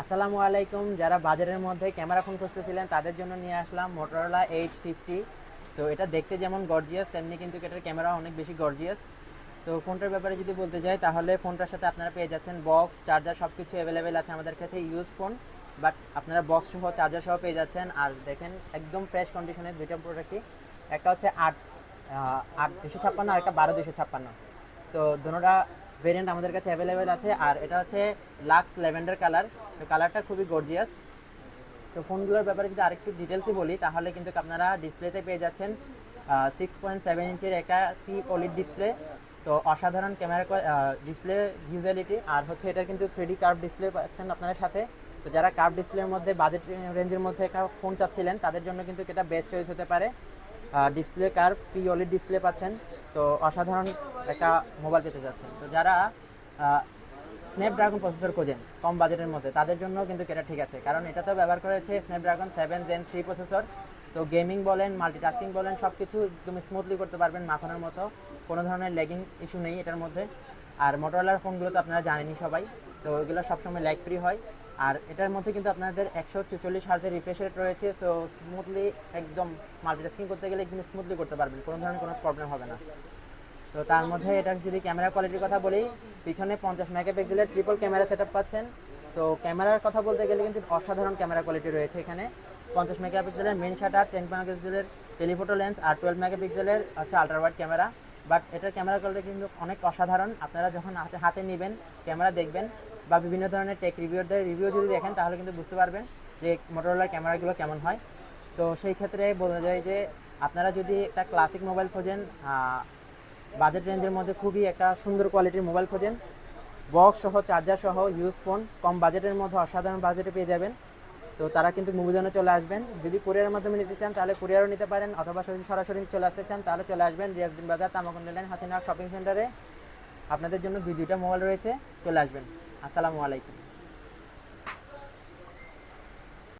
আসসালামু আলাইকুম। যারা বাজারের মধ্যে ক্যামেরা ফোন খুঁজতেছিলেন, তাদের জন্য নিয়ে আসলাম মোটরোলা এইচ ফিফটি তো এটা দেখতে যেমন গর্জিয়াস তেমনি কিন্তু এটার ক্যামেরা অনেক বেশি গর্জিয়াস তো ফোনটার ব্যাপারে যদি বলতে যাই, তাহলে ফোনটার সাথে আপনারা পেয়ে যাচ্ছেন বক্স চার্জার সব কিছু অ্যাভেলেবেল আছে আমাদের কাছে ইউজ ফোন বাট আপনারা বক্স সহ চার্জার সহ পেয়ে যাচ্ছেন। আর দেখেন, একদম ফ্রেশ কন্ডিশনের দুইটা প্রোডাক্টই একটা হচ্ছে আট আট দুশো ছাপ্পান্ন আর একটা বারো দুশো ছাপ্পান্ন। তো দুটোটা ভেরিয়েন্ট আমাদের কাছে অ্যাভেলেবেল আছে, আর এটা হচ্ছে লাক্স ল্যাভেন্ডার কালার তো কালারটা খুবই গর্জিয়াস তো ফোনগুলোর ব্যাপারে যদি আরেকটু ডিটেলসই বলি, তাহলে কিন্তু আপনারা ডিসপ্লেতে পেয়ে যাচ্ছেন সিক্স পয়েন্ট সেভেন ইঞ্চের একটা টি অলিড ডিসপ্লে তো অসাধারণ ক্যামেরা ডিসপ্লে ভিজুয়ালিটি আর হচ্ছে এটার কিন্তু থ্রি কার্ভ ডিসপ্লে পাচ্ছেন আপনার সাথে। তো যারা কার্ভ ডিসপ্লের মধ্যে বাজেট রেঞ্জের মধ্যে একটা ফোন চাচ্ছিলেন, তাদের জন্য কিন্তু এটা বেস্ট চয়েস হতে পারে। Display curve P OLED display পাচ্ছেন। তো অসাধারণ একটা মোবাইল পেতে যাচ্ছেন। তো যারা স্ন্যাপড্রাগন প্রসেসর খোঁজেন, কম বাজেটের মধ্যে, তাদের জন্য কিন্তু এটা ঠিক আছে। কারণ এটা তো ব্যবহার করেছে Snapdragon seven gen three processor তো গেমিং বলেন মাল্টিটাস্কিং বলেন সব কিছু তুমি স্মুথলি করতে পারবেন মাখনের মতো। কোনো ধরনের ল্যাগিং ইস্যু নেই এটার মধ্যে। আর মোটরলার ফোনগুলো তো আপনারা জানেনই সবাই। তো ওইগুলো সবসময় ল্যাগ ফ্রি হয়। আর এটার মধ্যে কিন্তু আপনাদের একশো চুচল্লিশ হার্জের রিফ্রেশ রেট রয়েছে সো স্মুথলি একদম মাল্টিটাস্কিং করতে গেলে একদম স্মুথলি করতে পারবেন, কোনো ধরনের কোনো প্রবলেম হবে না। তো তার মধ্যে এটার যদি ক্যামেরা কোয়ালিটির কথা বলি, পিছনে পঞ্চাশ মেগাপিক্সেলের ট্রিপল ক্যামেরা সেট পাচ্ছেন। তো ক্যামেরার কথা বলতে গেলে কিন্তু অসাধারণ ক্যামেরা কোয়ালিটি রয়েছে এখানে। পঞ্চাশ মেগাপিক্সেলের মেন শাটার টেন মেগাপিক্সেলের টেলিফোটো লেন্স আর টুয়েলভ মেগাপিক্সেলের হচ্ছে আল্ট্রা ওয়াইড ক্যামেরা বাট এটার ক্যামেরা কোয়ালিটি কিন্তু অনেক অসাধারণ। আপনারা যখন হাতে হাতে নেবেন ক্যামেরা দেখবেন বা বিভিন্ন ধরনের টেক রিভিউদের রিভিউ যদি দেখেন, তাহলে কিন্তু বুঝতে পারবেন যে মোটরোলার ক্যামেরাগুলো কেমন হয়। তো সেই ক্ষেত্রে বলা যায় যে আপনারা যদি একটা ক্লাসিক মোবাইল খোঁজেন বাজেট রেঞ্জের মধ্যে খুবই একটা সুন্দর কোয়ালিটির মোবাইল খোঁজেন। বক্স সহ চার্জার সহ ইউজড ফোন কম বাজেটের মধ্যে অসাধারণ বাজেটে পেয়ে যাবেন। তো তারা কিন্তু মুভিজনে চলে আসবেন। যদি কুরিয়ারের মাধ্যমে নিতে চান, তাহলে কুরিয়ারও নিতে পারেন। অথবা যদি সরাসরি চলে আসতে চান, তাহলে চলে আসবেন রিয়াজদিন বাজার তামাকুন্ড লাইন হাসিনা শপিং সেন্টারে আপনাদের জন্য দুই দুইটা মোবাইল রয়েছে, চলে আসবেন। আসসালামু আলাইকুম।